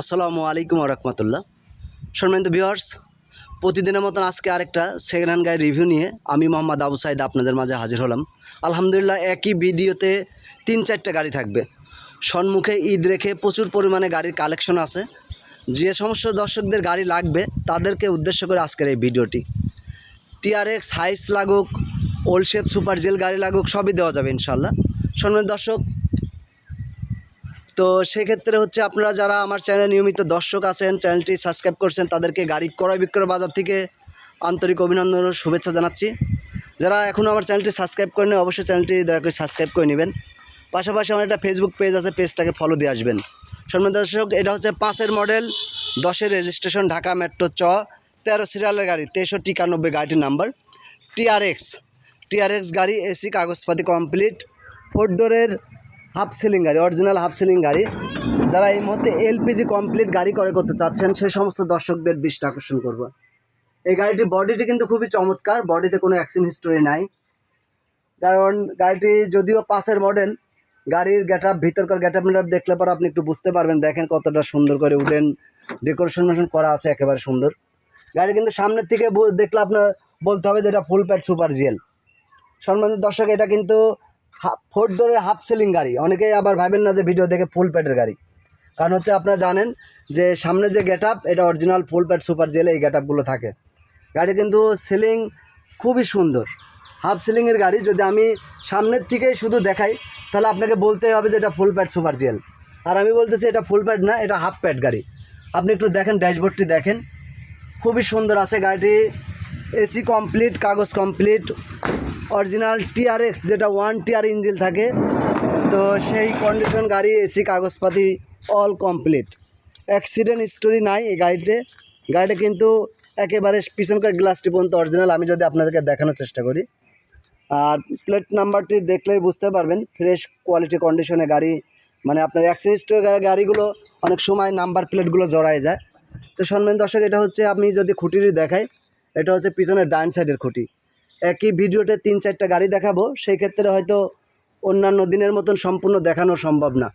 আসসালামু আলাইকুম রহমতুল্লাহ। সম্মানিত ভিউয়ার্স প্রতিদিনের মতন আজকে আরেকটা সেকেন্ড হ্যান্ড গাড়ি রিভিউ নিয়ে আমি মোহাম্মদ আবু সাইদ আপনাদের মাঝে হাজির হলাম। আলহামদুলিল্লাহ, একই ভিডিওতে তিন চারটা গাড়ি থাকবে। সম্মুখে ঈদ রেখে প্রচুর পরিমাণে গাড়ির কালেকশন আছে। যে সমস্ত দর্শকদের গাড়ি লাগবে, তাদেরকে উদ্দেশ্য করে আজকের এই ভিডিওটি। টিআরএক্স হাইস লাগুক ওল্ড শেপ সুপার জেল গাড়ি লাগুক, সবই দেওয়া যাবে ইনশাল্লাহ সম্মানিত দর্শক তো সেক্ষেত্রে হচ্ছে আপনারা যারা আমার চ্যানেলে নিয়মিত দর্শক আছেন চ্যানেলটি সাবস্ক্রাইব করছেন, তাদেরকে গাড়ি ক্রয় বিক্রয় বাজার থেকে আন্তরিক অভিনন্দন ও শুভেচ্ছা জানাচ্ছি। যারা এখনও আমার চ্যানেলটি সাবস্ক্রাইব করেনি অবশ্যই চ্যানেলটি দয়া করে সাবস্ক্রাইব করে নেবেন। পাশাপাশি আমার একটা ফেসবুক পেজ আছে পেজটাকে ফলো দিয়ে আসবেন। সম্মান দর্শক, এটা হচ্ছে পাঁচের মডেল দশের রেজিস্ট্রেশন ঢাকা মেট্রো চ, তেরো সিরিয়ালের গাড়ি, তেষট্টি একানব্বই গাড়িটির নাম্বার টিআরএক্স টিআরএক্স গাড়ি এসি কাগজপাতি কমপ্লিট ফোর ডোরের হাফ সিলিং গাড়ি অরিজিনাল হাফ সিলিং গাড়ি। যারা এই মুহূর্তে এলপিজি কমপ্লিট গাড়ি করে করতে চাচ্ছেন, সেই সমস্ত দর্শকদের দৃষ্টি আকর্ষণ করব। এই গাড়িটির বডিটি কিন্তু খুবই চমৎকার বডিতে কোনো অ্যাক্সিডেন্ট হিস্টোরি নাই। কারণ গাড়িটি যদিও পাশের মডেল গাড়ির গেট আপ ভিতরকার গেট আপ দেখলে পর আপনি একটু বুঝতে পারবেন, দেখেন কতটা সুন্দর করে উডেন ডেকোরেশন করা আছে একেবারে সুন্দর। গাড়ি কিন্তু সামনের থেকে দেখলে আপনার বলতে হবে যে এটা ফুল প্যাড সুপার জিএল সম্মানিত দর্শক, এটা কিন্তু ফোর ডোরের হাফ সেলিং গাড়ি। অনেকেই আবার ভাবেন না যে ভিডিও দেখে ফুল প্যাডের গাড়ি। কারণ হচ্ছে আপনারা জানেন যে সামনে যে গেট আপ এটা অরিজিনাল ফুল প্যাড সুপার জেলে এই গেট আপগুলো থাকে। গাড়ি কিন্তু সিলিং খুবই সুন্দর। হাফ সিলিংয়ের গাড়ি, যদি আমি সামনের থেকেই শুধু দেখাই, তাহলে আপনাকে বলতেই হবে যে এটা ফুল প্যাড সুপার জেল। আর আমি বলতেছি এটা ফুল প্যাড না, এটা হাফ প্যাড গাড়ি। আপনি একটু দেখেন, ড্যাশবোর্ডটি দেখেন। খুবই সুন্দর আছে গাড়িটি। এসি কমপ্লিট কাগজ কমপ্লিট অরিজিনাল টিআরএক্স যেটা ওয়ান টিআর ইঞ্জিল থাকে। তো সেই কন্ডিশন গাড়ি, এসি, কাগজপাতি অল কমপ্লিট অ্যাক্সিডেন্ট স্টোরি নাই এই গাড়িতে। গাড়িটা কিন্তু একেবারে পিছনকার গ্লাসটি পর্যন্ত অরিজিনাল আমি যদি আপনাদেরকে দেখানোর চেষ্টা করি। আর প্লেট নাম্বারটি দেখলেই বুঝতে পারবেন ফ্রেশ কোয়ালিটি কন্ডিশনে গাড়ি মানে আপনার অ্যাক্সিডেন্ট গাড়িগুলো অনেক সময় নাম্বার প্লেটগুলো জড়ায় যায়। তো সম্মান দর্শক, এটা হচ্ছে, আমি যদি খুঁটিটি দেখাই, এটা হচ্ছে পিছনের ডান সাইডের খুঁটি। একই ভিডিওতে তিন, চারটা গাড়ি দেখাবো সেই ক্ষেত্রে হয়তো অন্যান্য দিনের মতন সম্পূর্ণ দেখানো সম্ভব না।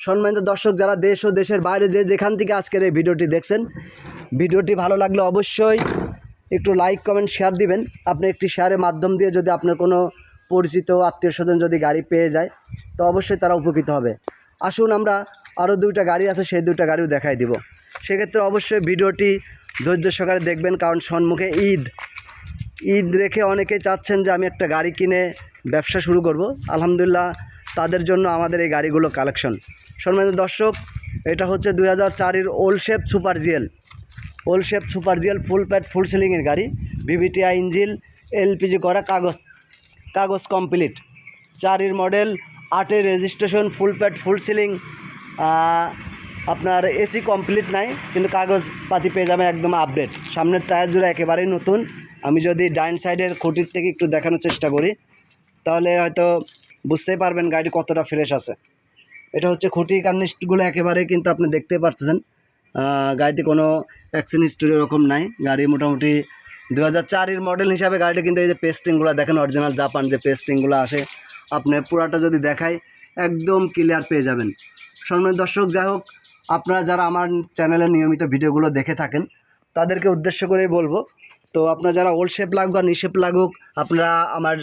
সম্মানিত দর্শক, যারা দেশ ও দেশের বাইরে যে যেখান থেকে আজকের এই ভিডিওটি দেখছেন, ভিডিওটি ভালো লাগলে অবশ্যই একটু লাইক কমেন্ট শেয়ার দিবেন। আপনি একটি শেয়ারের মাধ্যম দিয়ে যদি আপনার কোনো পরিচিত আত্মীয় স্বজন যদি গাড়ি পেয়ে যায়, তো অবশ্যই তারা উপকৃত হবে। আসুন আমরা আরও দুইটা গাড়ি আছে, সেই দুইটা গাড়িও দেখাই দিব। সেক্ষেত্রে অবশ্যই ভিডিওটি ধৈর্য সহকারে দেখবেন, কারণ সম্মুখে ঈদ। ঈদ রেখে অনেকে চাচ্ছেন যে আমি একটা গাড়ি কিনে ব্যবসা শুরু করব। আলহামদুলিল্লাহ তাদের জন্য আমাদের এই গাড়িগুলো কালেকশন। সম্মানিত দর্শক, এটা হচ্ছে দুই হাজার চারের old shape super GL old shape super GL full pad full সিলিংয়ের গাড়ি। ভিভিটিআই ইঞ্জিল এলপিজি করা কাগজ কাগজ কমপ্লিট চারের মডেল আটের registration full pad full ceiling আপনার এসি কমপ্লিট নাই, কিন্তু কাগজ পাতি পেয়ে যাবেন একদম আপডেট সামনের টায়ার জুড়ে একেবারেই নতুন। আমি যদি ডাইন সাইডের খুঁটির থেকে একটু দেখানোর চেষ্টা করি, তাহলে হয়তো বুঝতেই পারবেন গাড়ি কতটা ফ্রেশ আছে। এটা হচ্ছে খুঁটি কার্নিস্টগুলো একেবারে কিন্তু আপনি দেখতে পাচ্ছেন গাড়িতে কোনো অ্যাক্সিডেন্ট হিস্টোরি ওরকম নাই। গাড়ি মোটামুটি দু হাজার চারের মডেল হিসাবে গাড়িটা কিন্তু এই যে পেস্টিংগুলো দেখেন অরিজিনাল জাপান যে পেস্টিংগুলো আসে, আপনি পুরাটা যদি দেখাই, একদম ক্লিয়ার পেয়ে যাবেন। সম্মানিত দর্শক, যাই হোক, আপনারা যারা আমার চ্যানেলে নিয়মিত ভিডিওগুলো দেখে থাকেন, তাদেরকে উদ্দেশ্য করেই বলব তো আপনারা যারা ওল্ড শেপ লাগুক আর নিশেপ লাগুক, আপনারা আমার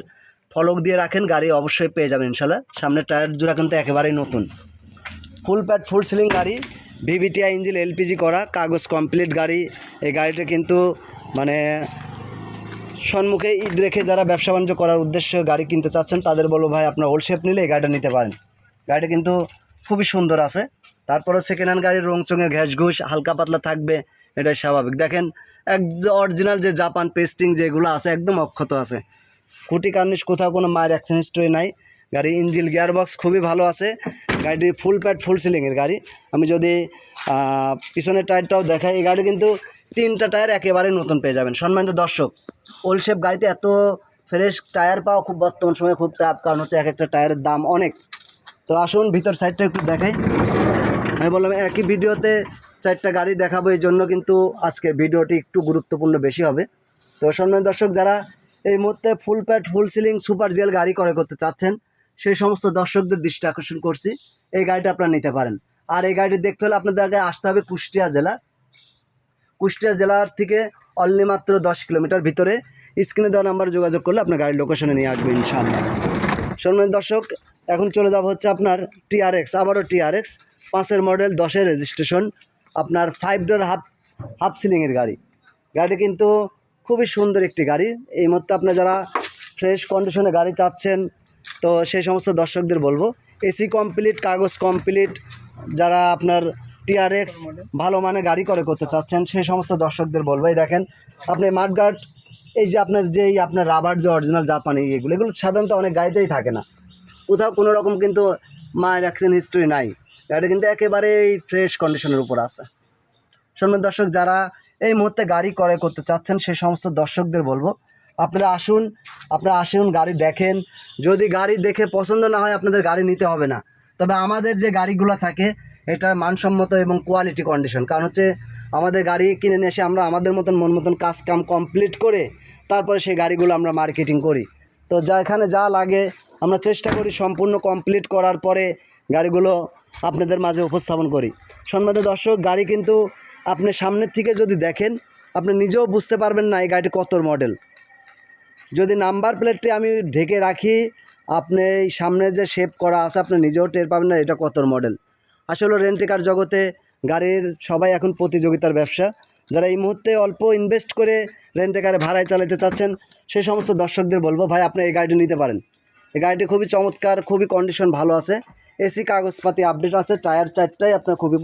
ফলক দিয়ে রাখেন, গাড়ি অবশ্যই পেয়ে যাবেন ইনশাল্লাহ। সামনের টায়ার জোড়া কিন্তু একেবারেই নতুন। ফুল প্যাড ফুল সিলিং গাড়ি ভিভিটিআই ইঞ্জিন এলপিজি করা, কাগজ কমপ্লিট গাড়ি। এই গাড়িটা কিন্তু মানে সম্মুখে ঈদ রেখে যারা ব্যবসা বাণিজ্য করার উদ্দেশ্যে গাড়ি কিনতে চাচ্ছেন, তাদের বলব ভাই, আপনার ওল্ড শেপ নিলে এই গাড়িটা নিতে পারেন। গাড়িটা কিন্তু খুবই সুন্দর আছে। তারপরে সেকেন্ড হ্যান্ড গাড়ির রং চঙের ঘ্যাস ঘুষ হালকা পাতলা থাকবে, এটাই স্বাভাবিক। দেখেন এক অরিজিনাল যে জাপান পেস্টিং যেগুলো আছে একদম অক্ষত আছে। খুঁটি কার্নিশ কোথাও কোনো মায়ের অ্যাক্সিডেন্ট হিস্টোরি নাই। গাড়ি ইঞ্জিল গিয়ারবক্স খুবই ভালো আছে। গাড়িটি ফুল প্যাড ফুল সিলিংয়ের গাড়ি। আমি যদি পিছনের টায়ারটাও দেখাই, এই গাড়ি কিন্তু তিনটা টায়ার একেবারে নতুন পেয়ে যাবেন। সম্মানিত দর্শক ওল্ড শেপ গাড়িতে এত ফ্রেশ টায়ার পাওয়া খুব বর্তমান সময়ে খুব চাপ, কারণ হচ্ছে এক একটা টায়ারের দাম অনেক। তো আসুন ভিতর সাইডটা একটু দেখাই। আমি বললাম একই ভিডিওতে চারটা গাড়ি দেখাবো, এই জন্য কিন্তু আজকে ভিডিওটি একটু গুরুত্বপূর্ণ বেশি হবে। তো সম্মানিত দর্শক, যারা এই মুহূর্তে full pad full ceiling super gel গাড়ি করে করতে চাচ্ছেন, সেই সমস্ত দর্শকদের দৃষ্টি আকর্ষণ করছি, এই গাড়িটা আপনারা নিতে পারেন। আর এই গাড়িটি দেখতে হলে আপনাদের আগে আসতে হবে কুষ্টিয়া জেলা। কুষ্টিয়া জেলার থেকে অনলি মাত্র দশ কিলোমিটার ভিতরে। স্ক্রিনে দেওয়া নাম্বার যোগাযোগ করলে আপনার গাড়ির লোকেশনে নিয়ে আসবে ইনশাআল্লাহ। সম্মানিত দর্শক, এখন চলে যাব হচ্ছে আপনার টিআরএক্স আবারও টিআরএক্স পাঁচের মডেল দশের রেজিস্ট্রেশন আপনার ফাইভ ডোর হাফ হাফ সিলিংয়ের গাড়ি। গাড়িটি কিন্তু খুবই সুন্দর একটি গাড়ি। এই মুহূর্তে আপনার যারা ফ্রেশ কন্ডিশনে গাড়ি চাচ্ছেন, তো সেই সমস্ত দর্শকদের বলব এসি কমপ্লিট কাগজ কমপ্লিট যারা আপনার টিআরএক্স ভালো মানে গাড়ি করে করতে চাচ্ছেন, সেই সমস্ত দর্শকদের বলব, এই দেখেন, আপনি মাঠগার্ড এই যে আপনার যেই আপনার রাবার যে অরিজিনাল জাপানি এগুলো এগুলো সাধারণত অনেক গাড়িতেই থাকে না। কোথাও কোনো রকম কিন্তু মায়ের অ্যাক্সিডেন্ট হিস্ট্রি নাই। গাড়ি কিন্তু একেবারেই ফ্রেশ কন্ডিশনের উপর আছে। সম্মান দর্শক, যারা এই মুহূর্তে গাড়ি ক্রয় করতে চাচ্ছেন, সেই সমস্ত দর্শকদের বলব, আপনারা আসুন আপনারা আসুন, গাড়ি দেখেন। যদি গাড়ি দেখে পছন্দ না হয়, আপনাদের গাড়ি নিতে হবে না। তবে আমাদের যে গাড়িগুলো থাকে এটা মানসম্মত এবং কোয়ালিটি কন্ডিশন কারণ হচ্ছে, আমাদের গাড়ি কিনে নিয়ে এসে আমরা আমাদের মতন, মন মতন কাজ কাম কমপ্লিট করে, তারপরে সেই গাড়িগুলো আমরা মার্কেটিং করি। তো যা, এখানে যা লাগে, আমরা চেষ্টা করি সম্পূর্ণ কমপ্লিট করার পরে গাড়িগুলো আপনাদের মাঝে উপস্থাপন করি। সম্মানিত দর্শক, গাড়ি কিন্তু আপনি সামনের থেকে যদি দেখেন, আপনি নিজেও বুঝতে পারবেন না এই গাড়িটি কত মডেল যদি নাম্বার প্লেটটি আমি ঢেকে রাখি, আপনি এই সামনে যে শেপ করা আছে, আপনি নিজেও টের পাবেন না এটা কত মডেল আসলে রেন্টিকার জগতে, গাড়ির সবাই এখন প্রতিযোগিতার ব্যবসা। যারা এই মুহূর্তে অল্প ইনভেস্ট করে রেন্টেকারে ভাড়ায় চালাতে চাচ্ছেন, সেই সমস্ত দর্শকদের বলব, ভাই, আপনি এই গাড়িটি নিতে পারেন। এই গাড়িটি খুবই চমৎকার, খুবই কন্ডিশন ভালো আছে। এসি, কাগজপাতি আপডেট আছে টায়ার চারটাই আপনার খুবই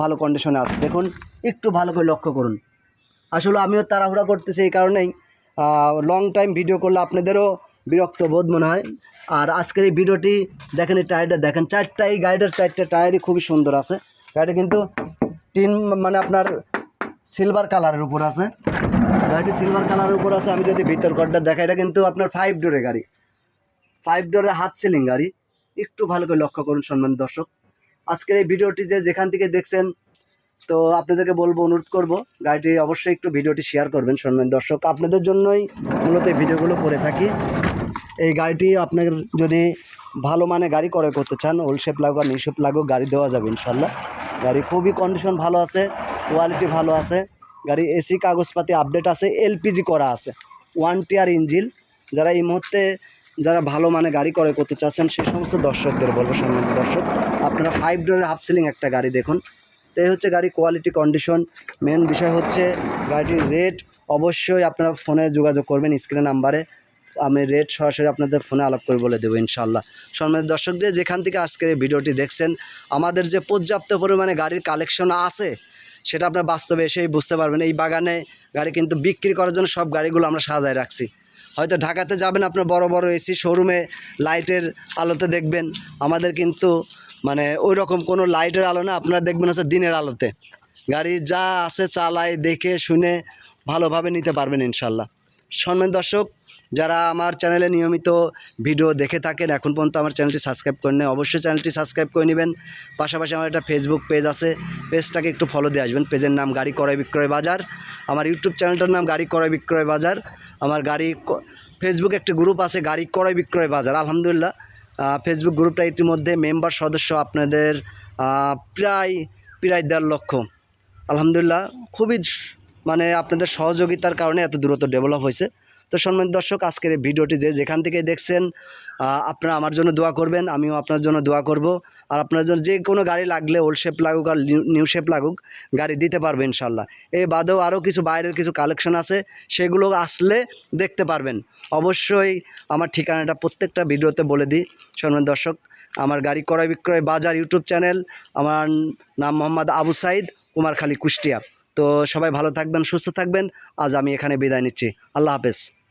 ভালো কন্ডিশনে আছে। দেখুন, একটু ভালো করে লক্ষ্য করুন। আসলে আমিও তাড়াহুড়া করতেছি এই কারণেই। লং টাইম ভিডিও করলে আপনাদেরও বিরক্ত বোধ মনে হয়। আর আজকের এই ভিডিওটি দেখেন এই টায়ারটা দেখেন চারটা, এই গাড়িটার চারটা টায়ারই খুবই সুন্দর আছে। গাড়িটা কিন্তু টিন মানে আপনার সিলভার কালারের উপর আছে। গাড়িটি সিলভার কালারের উপর আছে। আমি যদি ভিতর ঘরটা দেখাই, এটা কিন্তু আপনার ফাইভ ডোরের গাড়ি। ফাইভ ডোরের হাফ সিলিং গাড়ি। একটু ভালো করে লক্ষ্য করুন সম্মান দর্শক। আজকের এই ভিডিওটি যে যেখান থেকে দেখছেন, তো আপনাদেরকে বলব, অনুরোধ করব, গাড়িটি অবশ্যই একটু ভিডিওটি শেয়ার করবেন সম্মান দর্শক। আপনাদের জন্যই মূলত এই ভিডিওগুলো করে থাকি। এই গাড়িটি আপনার যদি ভালো মানে গাড়ি করে করতে চান ওল্ড শেপ লাগুক আর নিউ শেপ লাগুক, গাড়ি দেওয়া যাবে ইনশাল্লাহ গাড়ি খুবই কন্ডিশন ভালো আছে কোয়ালিটি ভালো আছে। গাড়ি এসি কাগজপাতি আপডেট আছে এলপিজি করা আছে ওয়ান টিয়ার ইঞ্জিল যারা এই মুহূর্তে যারা ভালো মানে গাড়ি করে করতে চাচ্ছেন, সেই সমস্ত দর্শকদের বলব সম্মানিত দর্শক। আপনারা ফাইভ ডোরের হাফ সিলিং একটা গাড়ি দেখুন। তো এই হচ্ছে গাড়ি কোয়ালিটি কন্ডিশন মেন বিষয় হচ্ছে গাড়িটির রেট অবশ্যই আপনারা ফোনে যোগাযোগ করবেন স্ক্রিনে নাম্বারে আমি রেট সরাসরি আপনাদের ফোনে আলাপ করে বলে দেবো ইনশাল্লাহ সম্মানিত দর্শকদের যেখান থেকে আজকের এই ভিডিওটি দেখছেন, আমাদের যে পর্যাপ্ত পরিমাণে গাড়ির কালেকশন আছে, সেটা আপনার বাস্তবে এসেই বুঝতে পারবেন। এই বাগানে গাড়ি কিন্তু বিক্রি করার জন্য সব গাড়িগুলো আমরা সাজায় রাখছি। হয়তো ঢাকাতে যাবেন আপনার বড় বড় এসি শোরুমে লাইটের আলোতে দেখবেন। আমাদের কিন্তু মানে ওই রকম কোনো লাইটের আলো না, আপনারা দেখবেন হচ্ছে দিনের আলোতে। গাড়ি যা আছে চালায়, দেখে, শুনে ভালোভাবে নিতে পারবেন ইনশাল্লাহ। সম্মান দর্শক, যারা আমার চ্যানেলে নিয়মিত ভিডিও দেখে থাকেন, এখন পর্যন্ত আমার চ্যানেলটি সাবস্ক্রাইব করে নেন অবশ্যই চ্যানেলটি সাবস্ক্রাইব করে নেবেন। পাশাপাশি আমার একটা ফেসবুক পেজ আছে পেজটাকে একটু ফলো দিয়ে আসবেন। পেজের নাম গাড়ি ক্রয় বিক্রয় বাজার। আমার ইউটিউব চ্যানেলটার নাম গাড়ি ক্রয় বিক্রয় বাজার। আমার গাড়ি ফেসবুক একটি গ্রুপ আছে, গাড়ি ক্রয় বিক্রয় বাজার, আলহামদুলিল্লাহ। ফেসবুক গ্রুপটা ইতিমধ্যে মেম্বার সদস্য আপনাদের প্রায় প্রায় দেড় লক্ষ। আলহামদুলিল্লাহ, খুবই মানে আপনাদের সহযোগিতার কারণে এত দূরত্ব ডেভেলপ হয়েছে। তো সম্মানিত দর্শক, আজকের এই ভিডিওটি যে যেখান থেকে দেখছেন আপনারা আমার জন্য দোয়া করবেন, আমিও আপনার জন্য দোয়া করব। আর আপনার জন্য যে কোনো গাড়ি লাগলে ওল্ড শেপ লাগুক আর নিউ- শেপ লাগুক, গাড়ি দিতে পারবে ইনশাল্লাহ এই বাদেও আরও কিছু বাইরের কিছু কালেকশন আছে, সেগুলো আসলে দেখতে পারবেন। অবশ্যই আমার ঠিকানাটা প্রত্যেকটা ভিডিওতে বলে দিই। সম্মানিত দর্শক, আমার গাড়ি ক্রয় বিক্রয় বাজার ইউটিউব চ্যানেল, আমার নাম মোহাম্মদ আবু সাইদ, কুমারখালী কুষ্টিয়া। তো সবাই ভালো থাকবেন, সুস্থ থাকবেন। আজ আমি এখানে বিদায় নিচ্ছি। আল্লাহ হাফেজ।